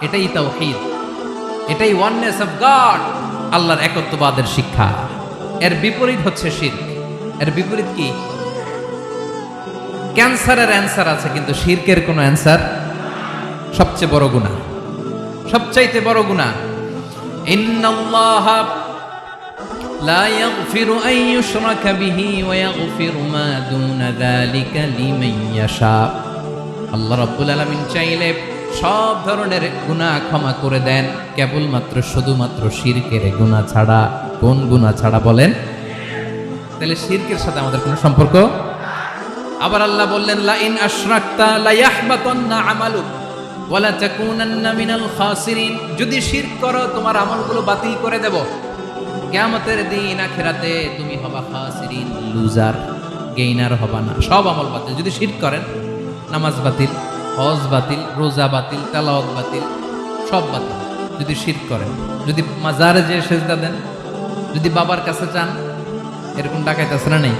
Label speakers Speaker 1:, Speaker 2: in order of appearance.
Speaker 1: এটাই তাওহীদ এটাই oneness of god আল্লাহর একত্ববাদের শিক্ষা এর বিপরীত হচ্ছে শিরক এর বিপরীত কি ক্যান্সারের অ্যান্সার আছে কিন্তু শিরকের কোনো অ্যান্সার সবচেয়ে বড় গুনাহ সবচাইতে বড় গুনাহ ইন্নাল্লাহ لا يغفر أن يشرك به ويغفر ما دون ذلك لمن يشاء আল্লাহ রাব্বুল আলামিন চাইলে সব ধরনের গুনাহ ক্ষমা করে দেন। কেবলমাত্র শুধুমাত্র শিরকের গুনাহ ছাড়া। কোন গুনাহ ছাড়া বলেন? তাহলে শিরকের সাথে আমাদের কোনো সম্পর্ক? আবার আল্লাহ বললেন লা ইন আশরাকতা লা ইয়াহবাতান্না আমালুক, ওয়ালা তাকুনান্না মিনাল খাসিরিন। যদি শিরক করো, তোমার আমলগুলো বাতিল করে দেব। কিয়ামতের দিন আখিরাতে তুমি হবা খাসিরিন, লুজার, গেইনার হবা না। সব আমল বাতিল। যদি শিরক করেন, নামাজ বাতিল। হজ বাতিল, রোজা বাতিল, তালাওয়াত বাতিল, সব বাতিল। যদি শীত করেন, যদি মাজারে যেয়ে সেজদা দেন, যদি বাবার কাছে চান, এরকম ডাকাইতে আছে না নেই?